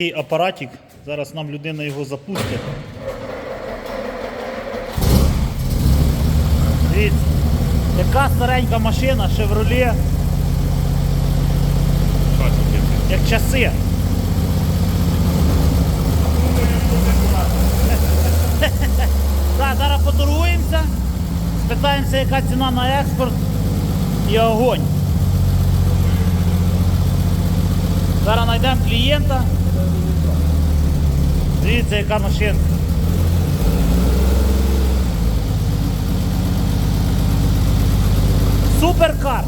Такий апаратик. Зараз нам людина його запустить. Дивіться, яка старенька машина Chevrolet, як часи. Так, зараз поторгуємося, спитаємося, яка ціна на експорт і огонь. Зараз знайдемо клієнта. Дивіться, яка машинка. Суперкар.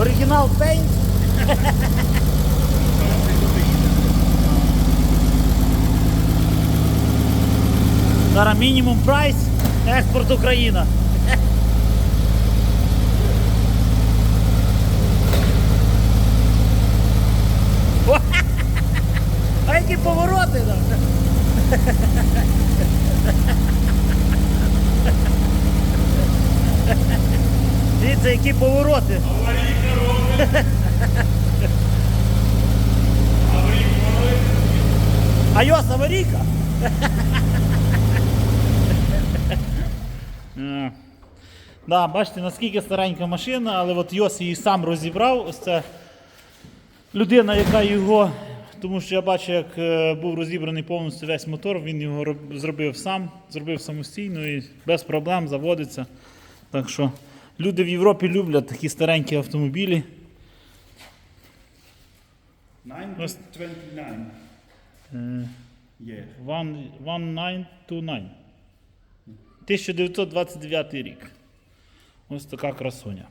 Оригінал Paint. Зараз мінімум прайс, експорт Україна. А які повороти там? Дивіться, які повороти. Аварійка? Е. Да, бачите, наскільки старенька машина, але от Йос її сам розібрав. Ось це людина, яка його, тому що я бачу, як е, був розібраний повністю весь мотор, він його зробив сам, зробив самостійно і без проблем заводиться. Так що люди в Європі люблять такі старенькі автомобілі. 929. Е, Yeah. One- 1929. 1929 рік. Ось така красуня.